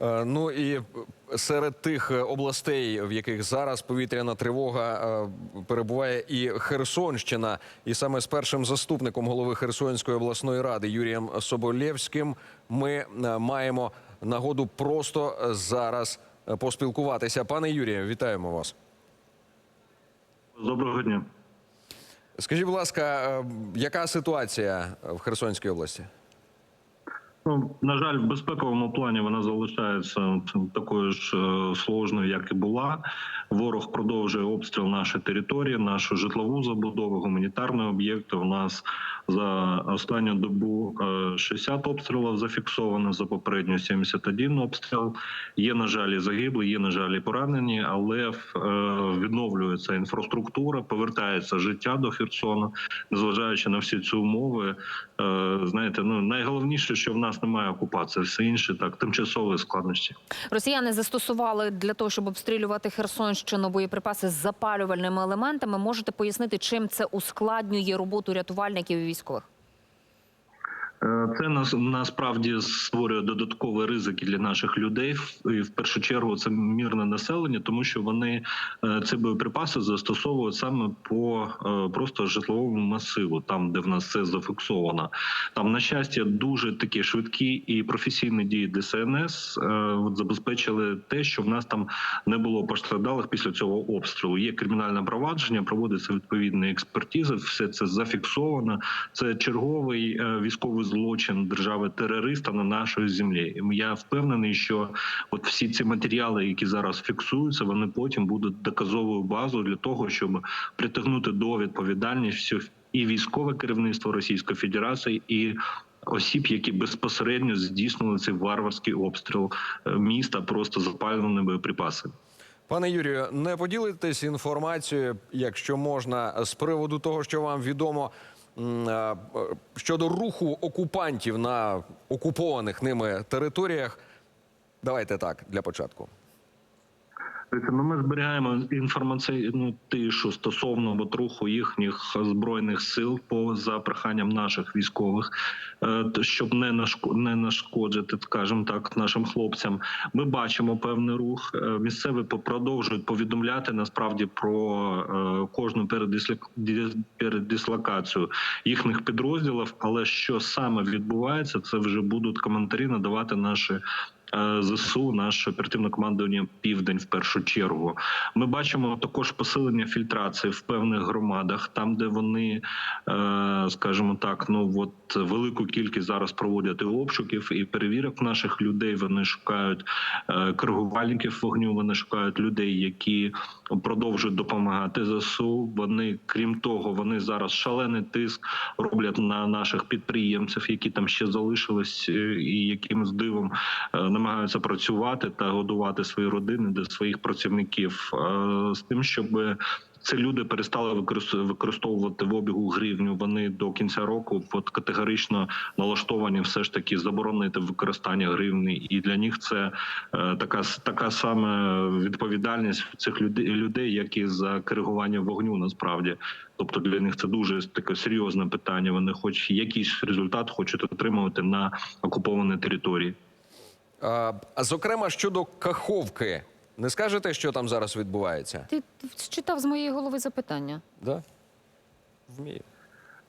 Е, Ну і серед тих е, областей, в яких зараз повітряна тривога е, перебуває і Херсонщина, і саме з першим заступником голови Херсонської обласної ради Юрієм Соболєвським ми е, маємо нагоду просто зараз е, поспілкуватися. Пане Юрію, вітаємо вас. Доброго дня. Скажіть, будь ласка, е, яка ситуація в Херсонській області? Ну, на жаль, в безпековому плані вона залишається такою ж е, сложною, як і була. Ворог продовжує обстріл нашої території, нашу житлову забудову, гуманітарні об'єкти. У нас за останню добу е, 60 обстрілів зафіксовано, за попередню 71 обстріл. Є, на жаль, загиблі, є, на жаль, поранені, але е, відновлюється інфраструктура, повертається життя до Херсона, незважаючи на всі ці умови. Е, Знаєте, ну найголовніше, що в нас немає окупації, все інше так, тимчасові складнощі. Росіяни застосували для того, щоб обстрілювати Херсонщину боєприпаси з запалювальними елементами. Можете пояснити, чим це ускладнює роботу рятувальників і військових? Е, Це нас насправді створює додаткові ризики для наших людей. І в першу чергу це мирне населення, тому що вони е, ці боєприпаси застосовують саме по е, просто житловому масиву, там де в нас це зафіксовано. Там, на щастя, дуже такі швидкі і професійні дії ДСНС от забезпечили те, що в нас там не було постраждалих після цього обстрілу. Є кримінальне провадження, проводиться відповідна експертиза. Все це зафіксовано. Це черговий військовий злочин держави терориста на нашій землі. І Я впевнений, що от всі ці матеріали, які зараз фіксуються, вони потім будуть доказовою базою для того, щоб притягнути до відповідальності і військове керівництво Російської Федерації і. Осіб, які безпосередньо здійснили цей варварський обстріл е, міста, просто запалюваними боєприпасами. Пане Юрію, не поділитесь інформацією, якщо можна, з приводу того, що вам відомо щодо руху окупантів на окупованих ними територіях. Давайте так для початку. Ну, ми зберігаємо інформаційну тишу стосовно от їхніх збройних сил по за проханням наших військових, е, щоб не не нашкоджити, скажімо так, нашим хлопцям. Ми бачимо певний рух. Е, Місцеві продовжують повідомляти насправді про е, кожну передислокацію їхніх підрозділів. Але що саме відбувається, це вже будуть коментарі надавати наші ЗСУ, наше оперативне командування Південь в першу чергу. Ми бачимо також посилення фільтрації в певних громадах, там де вони, е, скажімо так, ну от велику кількість зараз проводять і обшуків і перевірок наших людей. Вони шукають е, коригувальників вогню. Вони шукають людей, які продовжують допомагати ЗСУ. Вони, крім того, вони зараз шалений тиск роблять на наших підприємців, які там ще залишились, е, і якимось дивом е, намагаються працювати та годувати свої родини для своїх працівників е, з тим, щоб ці люди перестали використ- використовувати в обігу гривню. Вони до кінця року от категорично налаштовані все ж таки заборонити використання гривні, і для них це е, така така саме відповідальність цих людей, як і за коригування вогню. Насправді, тобто для них це дуже таке серйозне питання. Вони, хоч якийсь результат, хочуть отримувати на окупованій території. Зокрема, щодо Каховки, не скажете, що там зараз відбувається? Ти читав з моєї голови запитання. Да? Вмію.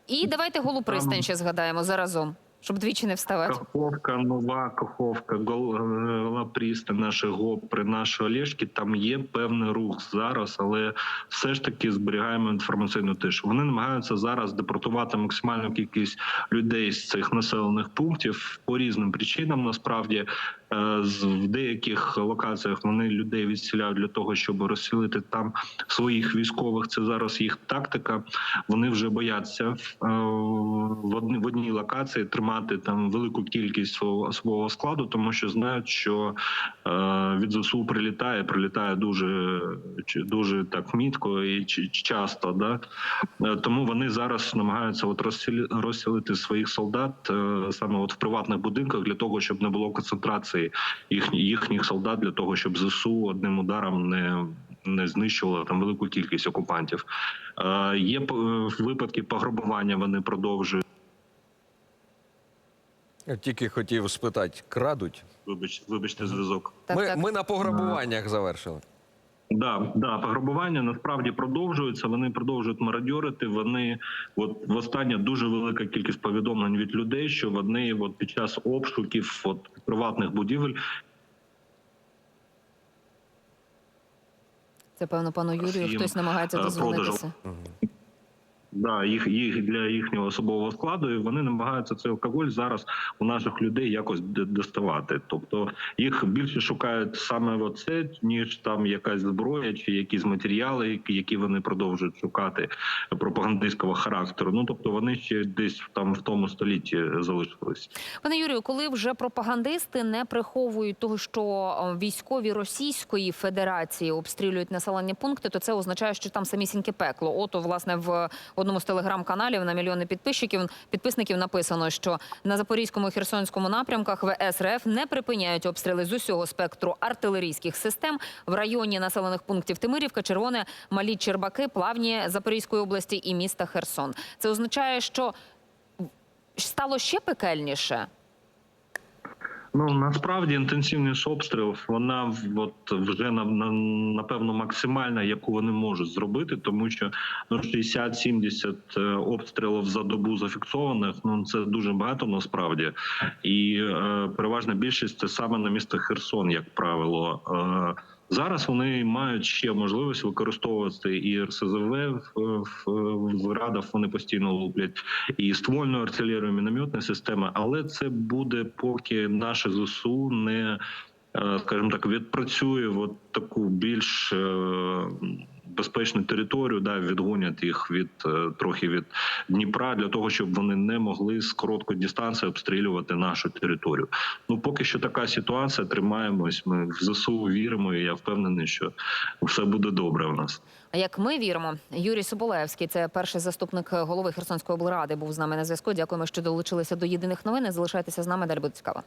І давайте голу пристань ще згадаємо заразом, щоб двічі не вставати. Каховка, нова Каховка, Гол- е, Гола Пристань, наші Гопри, наші Олешки. Там є певний рух зараз, але все ж таки зберігаємо інформаційну тишу. Вони намагаються зараз депортувати максимальну кількість людей з цих населених пунктів по різним причинам. Насправді в деяких локаціях вони людей відселяють для того, щоб розселити там своїх військових. Це зараз їх тактика. Вони вже бояться е, в одній в одній локації тримати там велику кількість свого свого складу, тому що знають, що е, від ЗСУ прилітає, прилітає дуже дуже так мітко і часто. Да? Е, Тому вони зараз намагаються от розселити своїх солдат е, саме от в приватних будинках для того, щоб не було концентрації їхні, їхніх солдат, для того, щоб ЗСУ одним ударом не. Не знищувала там велику кількість окупантів. Е, є е, випадки пограбування. Вони продовжують. Тільки хотів спитати, крадуть. Вибач, вибачте, зв'язок. Так, ми, так. ми на пограбуваннях завершили. Да, да, пограбування насправді продовжуються. Вони продовжують мародьорити. Вони от востаннє дуже велика кількість повідомлень від людей, що вони от під час обшуків от приватних будівель Це певно пану Юрію. Хтось намагається дозвонитися. дозвонитися. Да, їх, їх для їхнього особового складу, і вони намагаються цей алкоголь зараз у наших людей якось доставати. Тобто їх більше шукають саме оце, ніж там якась зброя чи якісь матеріали, які- вони продовжують шукати пропагандистського характеру. Ну тобто вони ще десь там в тому столітті залишились. Пане Юрію, коли вже пропагандисти не приховують того, що е, військові Російської Федерації обстрілюють населені пункти, то це означає, що там самісіньке пекло. Ото власне в одному з телеграм-каналів на мільйони підписчиків підписників написано, що на запорізькому херсонському напрямках ВС РФ не припиняють обстріли з усього спектру артилерійських систем в районі населених пунктів Тимирівка, Червоне, Малі Чербаки, Плавні Запорізької області і міста Херсон. Це означає, що стало ще пекельніше. Ну насправді інтенсивність обстрілів вона от вже на, на напевно максимальна, яку вони можуть зробити, тому що ну 60-70 е, обстрілів за добу зафіксованих. Ну це дуже багато насправді, і е, переважна більшість це саме на місто Херсон, як правило. Е, Зараз вони мають ще можливість використовувати і РСЗВ в, радах. Вони постійно луплять і ствольну артилерію, мінометні системи, але це буде поки наше ЗСУ не е, скажімо так відпрацює от таку більш е, безпечну територію, да відгонять їх від е, трохи від Дніпра для того, щоб вони не могли з короткої дистанції обстрілювати нашу територію. Ну поки що така ситуація. Тримаємось. Ми в ЗСУ віримо, і я впевнений, що все буде добре у нас. А як ми віримо, Юрій Соболевський, це перший заступник голови Херсонської облради, був з нами на зв'язку. Дякуємо, що долучилися до єдиних новин. Залишайтеся з нами. Далі буде цікаво.